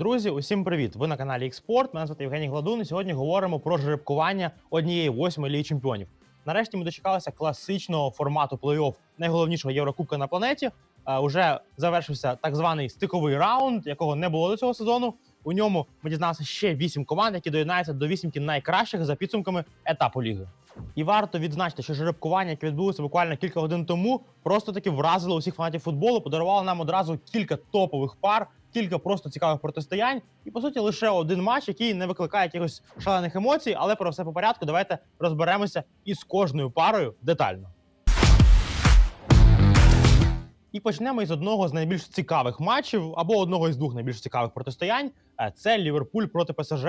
Друзі, усім привіт! Ви на каналі Експорт. Мене звати Євгеній Гладун. І сьогодні говоримо про жеребкування однієї восьмої ліги чемпіонів. Нарешті ми дочекалися класичного формату плей-офф найголовнішого Єврокубка на планеті. Е, уже завершився так званий стиковий раунд, якого не було до цього сезону. У ньому ми дізналися ще вісім команд, які доєднаються до вісімки найкращих за підсумками етапу ліги. І варто відзначити, що жеребкування, яке відбулося буквально кілька годин тому, просто таки вразило усіх фанатів футболу, подарувало нам одразу кілька топових пар, кілька просто цікавих протистоянь, і по суті лише один матч, який не викликає якихось шалених емоцій. Але про все по порядку. Давайте розберемося із кожною парою детально. І почнемо із одного з найбільш цікавих матчів або одного із двох найбільш цікавих протистоянь. Е, Це Ліверпуль проти ПСЖ.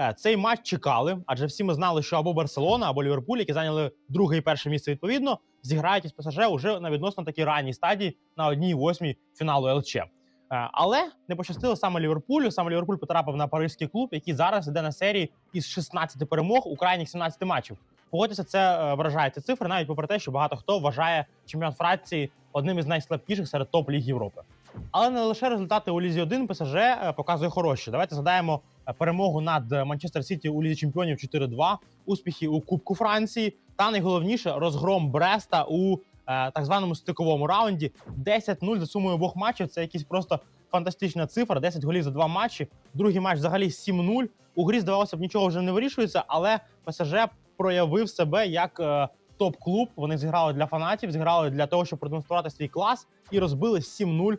Е, Цей матч чекали, адже всі ми знали, що або Барселона, або Ліверпуль, які зайняли друге і перше місце відповідно, зіграють із ПСЖ уже на відносно такій ранній стадії на одній восьмій фіналу ЛЧ. Е, Але не пощастило саме Ліверпулю. Саме Ліверпуль потрапив на паризький клуб, який зараз іде на серії із 16 перемог у крайніх 17 матчів. Погодьтеся, це е, вражає ці цифри, навіть попри те, що багато хто вважає чемпіон Франції одним із найслабкіших серед топ ліг Європи. Але не лише результати у Лізі 1 ПСЖ показує хороші. Давайте згадаємо перемогу над Манчестер Сіті у Лізі Чемпіонів 4-2, успіхи у Кубку Франції та найголовніше розгром Бреста у е, так званому стиковому раунді. 10-0 за сумою обох матчів. Це якісь просто фантастична цифра. 10 голів за два матчі. Другий матч взагалі 7-0. У грі здавалося б нічого вже не вирішується, але ПСЖ проявив себе як е, топ-клуб. Вони зіграли для фанатів, зіграли для того, щоб продемонструвати свій клас і розбили 7-0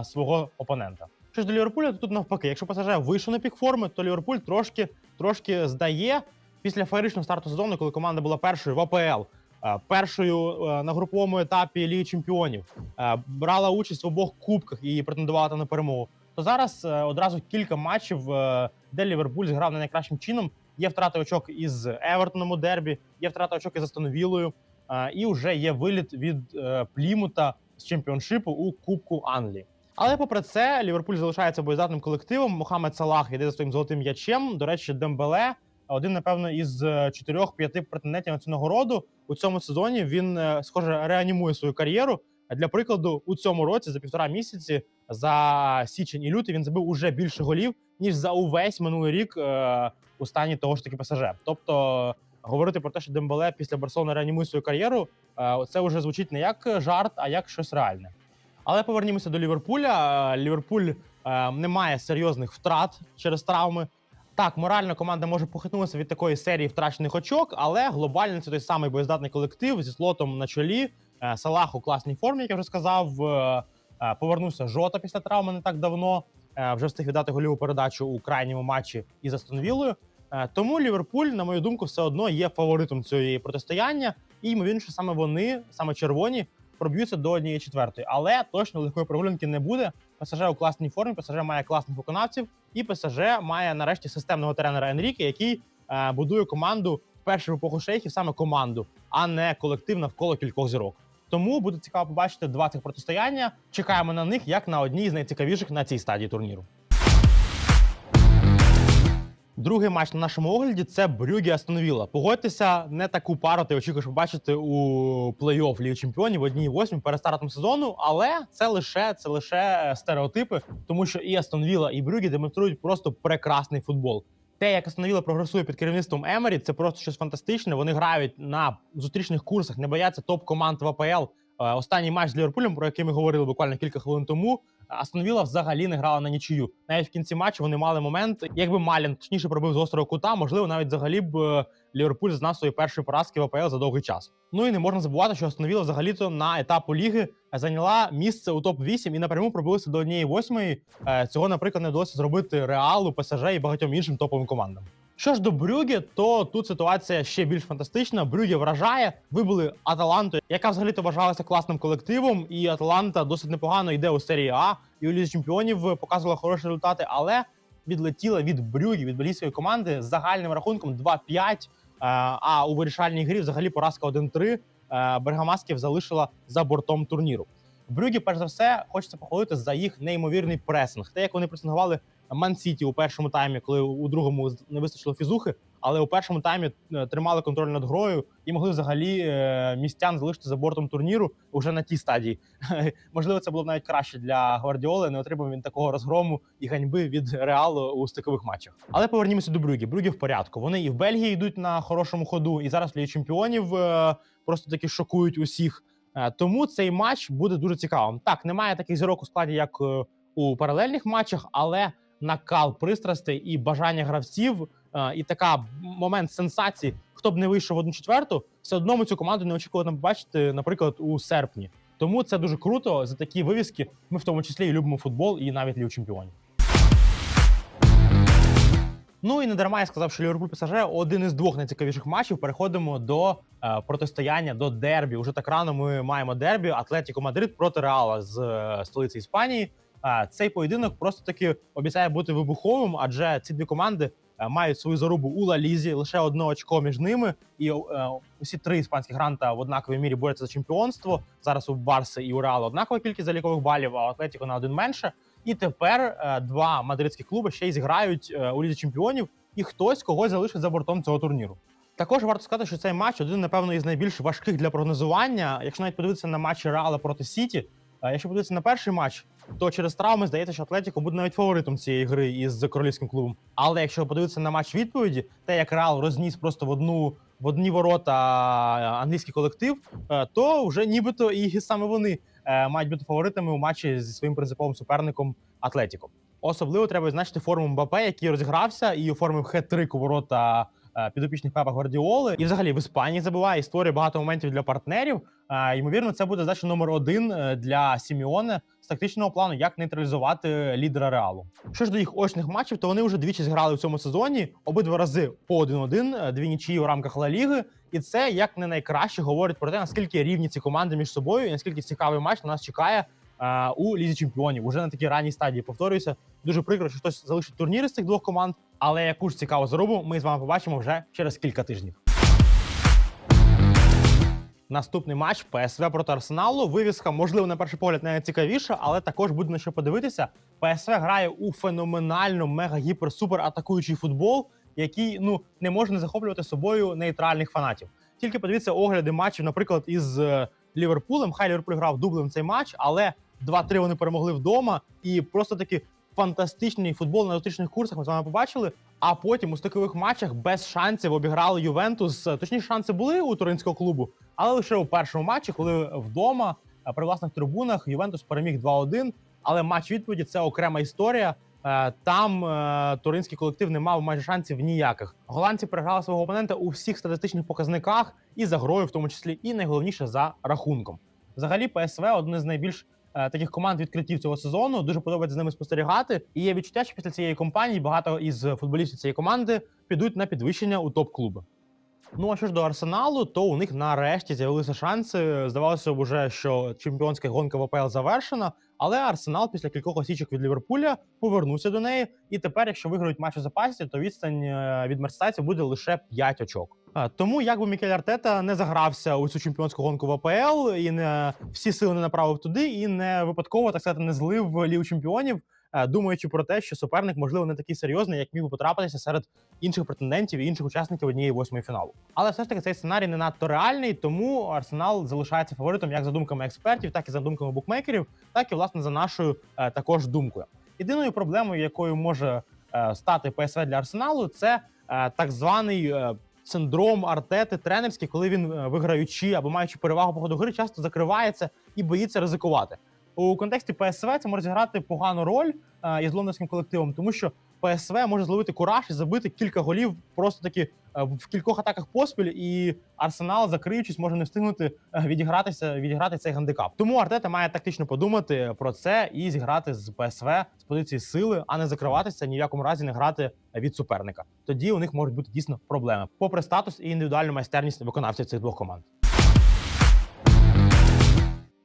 е, свого опонента. Що ж до Ліверпуля, то тут навпаки, якщо ПСЖ вийшов на пік форми, то Ліверпуль трошки трошки здає після феєричного старту сезону, коли команда була першою в АПЛ. е, Першою е, на груповому етапі Ліги Чемпіонів е, брала участь в обох кубках і претендувала на перемогу. То зараз одразу кілька матчів, де Ліверпуль зіграв не найкращим чином. Є втрати очок із Евертоном у дербі, є втрата очок із е, і вже є виліт від Плімута з чемпіоншипу у Кубку Англії. Але попри це, Ліверпуль залишається боєздатним колективом. Мохамед Салах йде за своїм золотим м'ячем. До речі, Дембеле один, напевно, із е, чотирьох-п'яти претендентів на цю нагороду у цьому сезоні. Він е, схоже реанімує свою кар'єру. Для прикладу, у цьому році за півтора місяці за січень і лютий він забив уже більше голів ніж за увесь минулий рік е, у стані того ж таки ПСЖ. Тобто говорити про те, що Дембеле після Барселони реанімує свою кар'єру, е, це вже звучить не як жарт, а як щось реальне. Але повернімося до Ліверпуля. Е, Ліверпуль е, не має серйозних втрат через травми. Так, морально команда може похитнутися від такої серії втрачених очок, але глобально це той самий боєздатний колектив зі слотом на чолі. Е, Салах у класній формі, як я вже сказав. Е, е, Повернувся Жота після травми не так давно. Е, Вже встиг віддати голіву передачу у крайньому матчі із Астон Віллою. Е, Тому Ліверпуль, на мою думку, все одно є фаворитом цієї протистояння, і ймовірно, саме вони, саме червоні, проб'ються до однієї четвертої. Але точно легкої прогулянки не буде. ПСЖ у класній формі, ПСЖ має класних виконавців, і ПСЖ має нарешті системного тренера Енріке, який е, будує команду в першу епоху шейхів, саме команду, а не колектив навколо кількох зірок. Тому буде цікаво побачити два цих протистояння. Чекаємо на них як на одній з найцікавіших на цій стадії турніру. Другий матч на нашому огляді це Брюгі Астон Вілла. Погодьтеся, не таку пару ти очікуєш побачити у плей-офф Ліги Чемпіонів в одній восьмій перед стартом сезону, але це лише це лише стереотипи, тому що і Астон Вілла, і Брюгі демонструють просто прекрасний футбол. Те, як Астонвіла прогресує під керівництвом Емері, це просто щось фантастичне. Вони грають на зустрічних курсах, не бояться топ команд в АПЛ. Е, Останній матч з Ліверпулем, про який ми говорили буквально кілька хвилин тому. Астон Вілла взагалі не грала на нічию. Навіть в кінці матчу вони мали момент, якби Малін точніше пробив з гострого кута, можливо, навіть взагалі б е, Ліверпуль знав свої першої поразки в АПЛ за довгий час. Ну і не можна забувати, що Астон Вілла взагалі-то на етапу ліги зайняла місце у топ 8 і напряму пробилися до однієї восьмої. Е, Цього, наприклад, не вдалося зробити Реалу, ПСЖ і багатьом іншим топовим командам. Що ж до Брюге, то тут ситуація ще більш фантастична. Брюге вражає. Вибили Аталанту, яка взагалі-то вважалася класним колективом, і Аталанта досить непогано йде у серії А і у лізі чемпіонів показувала хороші результати, але відлетіла від Брюге, від бельгійської команди з загальним рахунком 2-5. е, А у вирішальній грі взагалі поразка 1-3. е, Бергамасків залишила за бортом турніру. Брюгі, перш за все, хочеться похвалити за їх неймовірний пресинг. Те, як вони пресингували Ман Сіті у першому таймі, коли у другому не вистачило фізухи. але у першому таймі е, тримали контроль над грою і могли взагалі е, містян залишити за бортом турніру уже на тій стадії. Можливо, це було навіть краще для Гвардіоли. Не отримав він такого розгрому і ганьби від реалу у стикових матчах. Але повернімося до Брюгі. Брюгі в порядку. Вони і в Бельгії йдуть на хорошому ходу, і зараз Лігі чемпіонів е, просто таки шокують усіх. Тому цей матч буде дуже цікавим. Так, немає таких зірок у складі, як у паралельних матчах, але накал пристрастей і бажання гравців, е, і така момент сенсації. Хто б не вийшов в одну четверту, все одно ми цю команду не очікували там побачити, наприклад, у серпні. Тому це дуже круто. За такі вивіски ми в тому числі і любимо футбол, і навіть Лігу чемпіонів. Ну і не дарма я сказав, що Ліверпуль ПСЖ один із двох найцікавіших матчів. Переходимо до е, протистояння до дербі. Уже так рано ми маємо дербі Атлетіко Мадрид проти Реала з е, столиці Іспанії. Е, цей поєдинок просто таки обіцяє бути вибуховим, адже ці дві команди е, мають свою зарубу у Ла Лізі, лише одне очко між ними. І е, усі три іспанські гранта в однаковій мірі борються за чемпіонство. Зараз у Барси і у Реала однакова кількість залікових балів, а у Атлетіко на один менше. І тепер е, два мадридські клуби ще й зіграють у лізі чемпіонів, і хтось когось залишить за бортом цього турніру. Також варто сказати, що цей матч один, напевно, із найбільш важких для прогнозування. Якщо навіть подивитися на матчі Реала проти Сіті, якщо подивитися на перший матч, то через травми здається, що Атлетіко буде навіть фаворитом цієї гри із королівським клубом. Але якщо подивитися на матч відповіді, те як Реал розніс просто в одну в одні ворота е, англійський колектив, е, то вже нібито і саме вони е, мають бути фаворитами у матчі зі своїм принциповим суперником Атлетіко. Особливо треба відзначити форму Мбапе, який розігрався і оформив хет-трик у ворота підопічних Пепа Гвардіоли. І взагалі в Іспанії забуває і створює багато моментів для партнерів. Е, Ймовірно, це буде задача номер один е, для Сіміоне з тактичного плану, як нейтралізувати лідера реалу. Що ж до їх очних матчів, то вони вже двічі зіграли у цьому сезоні. Обидва рази по 1-1, е, дві нічиї у рамках Ла Ліги. І це як не найкраще говорить про те, наскільки рівні ці команди між собою, і наскільки цікавий матч на нас чекає е, у лізі чемпіонів. Уже на такій ранній стадії повторююся. Дуже прикро, що хтось залишить турніри з цих двох команд. Але яку ж цікаву зарубу ми з вами побачимо вже через кілька тижнів. Наступний матч ПСВ проти Арсеналу. Вивіска, можливо, на перший погляд не цікавіша, але також буде на що подивитися. ПСВ грає у феноменально мега гіпер супер атакуючий футбол, який ну не може не захоплювати собою нейтральних фанатів. Тільки подивіться огляди матчів, наприклад, із е, Ліверпулем. Хай Ліверпуль грав дублем цей матч, але 2-3 вони перемогли вдома, і просто таки фантастичний футбол на зустрічних курсах. Ми з вами побачили. А потім у стикових матчах без шансів обіграли Ювентус. Точніше, шанси були у туринського клубу, але лише у першому матчі, коли вдома е, при власних трибунах Ювентус переміг 2-1. Але матч відповіді це окрема історія. Е, Там е, туринський колектив не мав майже шансів ніяких. Голландці переграли свого опонента у всіх статистичних показниках і за грою, в тому числі, і найголовніше за рахунком. Взагалі, ПСВ одне з найбільш е, таких команд відкриттів цього сезону. Дуже подобається з ними спостерігати. І є відчуття, що після цієї компанії багато із футболістів цієї команди підуть на підвищення у топ-клуби. Ну а що ж до Арсеналу, то у них нарешті з'явилися шанси. Здавалося б, уже що чемпіонська гонка в АПЛ завершена. Але Арсенал після кількох осічок від Ліверпуля повернувся до неї. І тепер, якщо виграють матч у запасі, то відстань е, від мерсайців буде лише 5 очок. Тому як би Мікель Артета не загрався у цю чемпіонську гонку в АПЛ і не всі сили не направив туди, і не випадково так сказати не злив в Лігу чемпіонів, думаючи про те, що суперник можливо не такий серйозний, як міг би потрапитися серед інших претендентів і інших учасників однієї восьмої фіналу. Але все ж таки цей сценарій не надто реальний, тому Арсенал залишається фаворитом як за думками експертів, так і за думками букмекерів, так і власне за нашою е, також думкою. Єдиною проблемою, якою може е, стати ПСВ для Арсеналу, це е, так званий е, синдром Артети тренерський, коли він е, виграючи або маючи перевагу по ходу гри, часто закривається і боїться ризикувати. У контексті ПСВ це може зіграти погану роль е, із лондонським колективом, тому що ПСВ може зловити кураж і забити кілька голів просто таки е, в кількох атаках поспіль, і Арсенал, закриючись, може не встигнути е, відігратися, відіграти цей гандикап. Тому Артета має тактично подумати про це і зіграти з ПСВ з позиції сили, а не закриватися ні в якому разі не грати від суперника. Тоді у них можуть бути дійсно проблеми, попри статус і індивідуальну майстерність виконавців цих двох команд.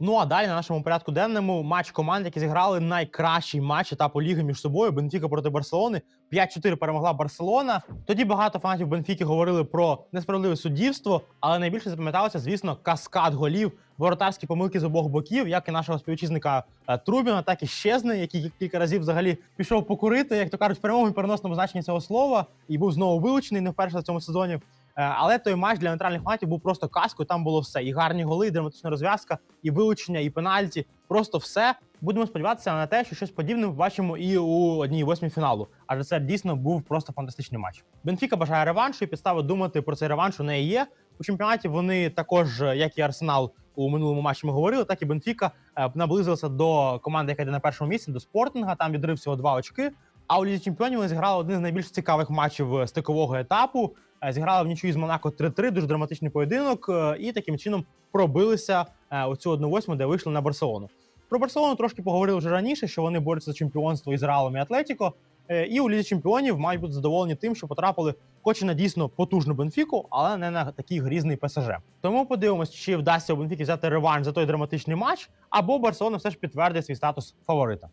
Ну а далі на нашому порядку денному матч команд, які зіграли найкращий матч етапу ліги між собою. Бенфіка проти Барселони. 5-4 перемогла Барселона. Тоді багато фанатів Бенфіки говорили про несправедливе суддівство, але найбільше запам'яталося, звісно, каскад голів воротарські помилки з обох боків, як і нашого співвітчизника е, Трубіна, так і Щезне, який кілька разів взагалі пішов покурити, як то кажуть, в прямому і переносному значенні цього слова, і був знову вилучений не вперше в цьому сезоні. Е, Але той матч для нейтральних фанатів був просто казкою. Там було все: і гарні голи, і драматична розв'язка, і вилучення, і пенальті. Просто все. Будемо сподіватися на те, що щось подібне побачимо і у одній восьмій фіналу. Адже це дійсно був просто фантастичний матч. Бенфіка бажає реваншу, і підстави думати про цей реванш у неї є. У чемпіонаті вони також, як і Арсенал у минулому матчі ми говорили, так і Бенфіка е, наблизилася до команди, яка йде на першому місці, до спортинга. Там відрив всього два очки. А у лізі чемпіонів вони зіграли один з найбільш цікавих матчів стикового етапу. Е, Зіграли в нічию з Монако 3-3, дуже драматичний поєдинок, е, і таким чином пробилися у цю 1-8, де вийшли на Барселону. Про Барселону трошки поговорили вже раніше, що вони борються за чемпіонство із Реалом і Атлетіко. Е, І у лізі чемпіонів мають бути задоволені тим, що потрапили хоч і на дійсно потужну Бенфіку, але не на такий грізний ПСЖ. Тому подивимось, чи вдасться у Бенфіки взяти реванш за той драматичний матч, або Барселона все ж підтвердить свій статус фаворита.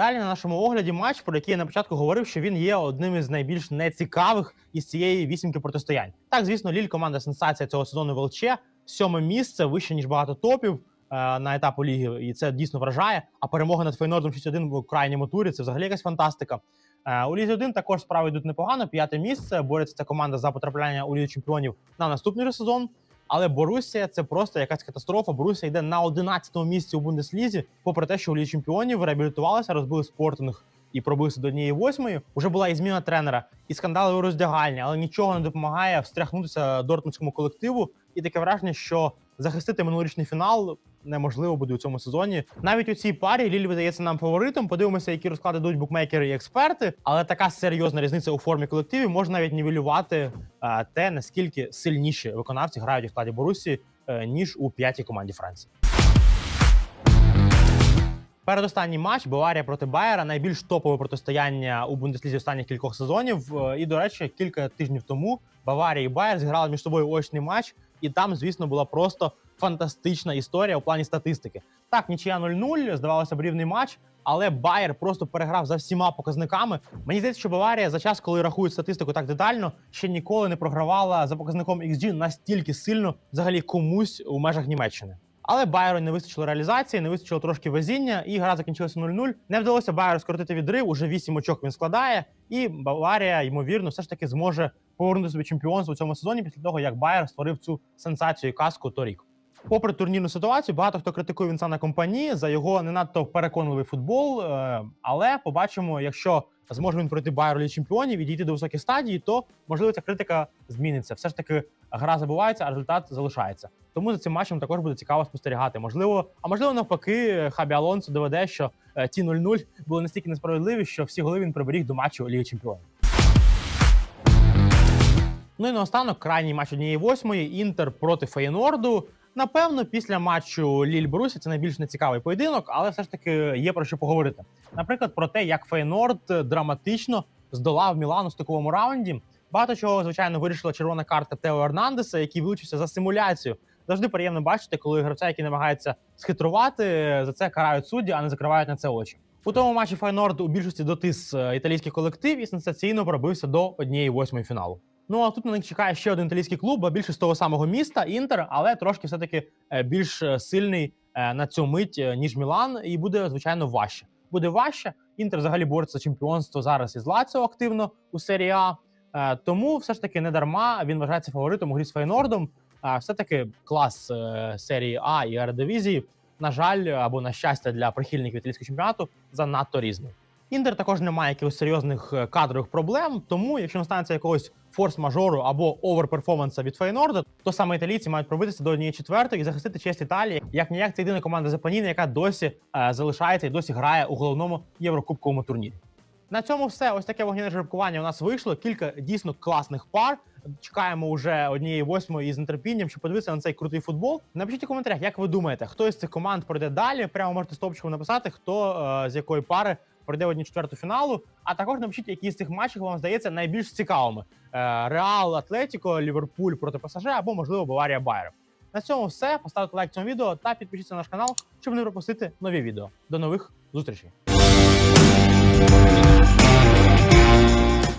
Далі на нашому огляді матч, про який я на початку говорив, що він є одним із найбільш нецікавих із цієї вісімки протистоянь. Так, звісно, Ліль команда сенсація цього сезону в ЛЧ. Сьоме місце вище ніж багато топів е, на етапу ліги, і це дійсно вражає. А перемога над Фейнордом 6-1 в крайньому турі це взагалі якась фантастика. Е, у Лізі 1 також справи йдуть непогано. П'яте місце бореться ця команда за потрапляння у Лігу чемпіонів на наступний сезон. Але Борусія це просто якась катастрофа. Борусія йде на 11-му місці у Бундеслізі, попри те, що у Лізі чемпіонів реабілітувалися, розбили спортинг і пробився до однієї восьмої. Уже була і зміна тренера, і скандали у роздягальні, але нічого не допомагає встряхнутися дортмундському колективу. І таке враження, що захистити минулорічний фінал неможливо буде у цьому сезоні. Навіть у цій парі Ліль видається нам фаворитом. Подивимося, які розклади дадуть букмекери і експерти. Але така серйозна різниця у формі колективів може навіть нівелювати е, те, наскільки сильніші виконавці грають у складі Борусі, е, ніж у п'ятій команді Франції. Передостанній матч Баварія проти Байера найбільш топове протистояння у Бундеслізі останніх кількох сезонів. Е, І, до речі, кілька тижнів тому Баварія і Байер зіграли між собою очний матч, і там, звісно, була просто фантастична історія у плані статистики. Так, нічия 0-0, здавалося б, рівний матч, але Байер просто переграв за всіма показниками. Мені здається, що Баварія за час, коли рахують статистику так детально, ще ніколи не програвала за показником XG настільки сильно взагалі комусь у межах Німеччини. Але Байеру не вистачило реалізації, не вистачило трошки везіння, і гра закінчилася 0-0. Не вдалося Байеру скоротити відрив. Уже 8 очок він складає, і Баварія, ймовірно, все ж таки зможе повернути собі чемпіонство у цьому сезоні після того, як Байер створив цю сенсацію і казку торік. Попри турнірну ситуацію, багато хто критикує Вінсана компанії за його не надто переконливий футбол. е, Але побачимо, якщо зможе він пройти Лізі чемпіонів і дійти до високих стадій, то можливо ця критика зміниться. Все ж таки гра забувається, а результат залишається. Тому за цим матчем також буде цікаво спостерігати. Можливо, а можливо, навпаки, Хабі Алонсо доведе, що е, ті 0-0 були настільки несправедливі, що всі голи він приберіг до матчу Ліги Чемпіонів. Ну і наостанок крайній матч однієї восьмої Інтер проти Фейнорду. Напевно, після матчу Ліль Борусі це найбільш нецікавий поєдинок, але все ж таки є про що поговорити. Наприклад, про те, як Фейнорд драматично здолав Мілан у стиковому раунді. Багато чого, звичайно, вирішила червона картка Тео Ернандеса, який вилучився за симуляцію. Завжди приємно бачити, коли гравця, який намагається схитрувати, за це карають судді, а не закривають на це очі. У тому матчі Фейнорд у більшості дотис е, італійський колектив і сенсаційно пробився до однієї восьмої фіналу. Ну а тут на них чекає ще один італійський клуб, а більше з того самого міста Інтер, але трошки все таки більш е, сильний е, на цю мить е, ніж Мілан, і буде звичайно важче. Буде важче. Інтер взагалі бореться за чемпіонство зараз із Лаціо активно у серії А. Е, Тому все ж таки не дарма він вважається фаворитом у грі з Фейнордом. Все таки клас е, серії А і Ердивізії, на жаль, або на щастя для прихильників італійського чемпіонату занадто різний. Інтер також не має якихось серйозних е, кадрових проблем. Тому, якщо не станеться якогось форс-мажору або оверперформанса від Фейнорда, то саме італійці мають пробитися до однієї четвертої і захистити честь Італії. Як ніяк це єдина команда Запаніни, яка досі е, залишається і досі грає у головному єврокубковому турнірі. На цьому все. Ось таке вогняне жеребкування у нас вийшло. Кілька дійсно класних пар. Чекаємо уже однієї восьмої з нетерпінням, щоб подивитися на цей крутий футбол. Напишіть у коментарях, як ви думаєте, хто із цих команд пройде далі. Прямо можете стопчиком написати, хто е, з якої пари пройде в одні четверту фіналу. А також напишіть, які з цих матчів вам здається найбільш цікавими: Е, Реал, Атлетіко, Ліверпуль проти ПСЖ або можливо Баварія Байер. На цьому все. Поставте лайк цьому відео та підпишіться на наш канал, щоб не пропустити нові відео. До нових зустрічей.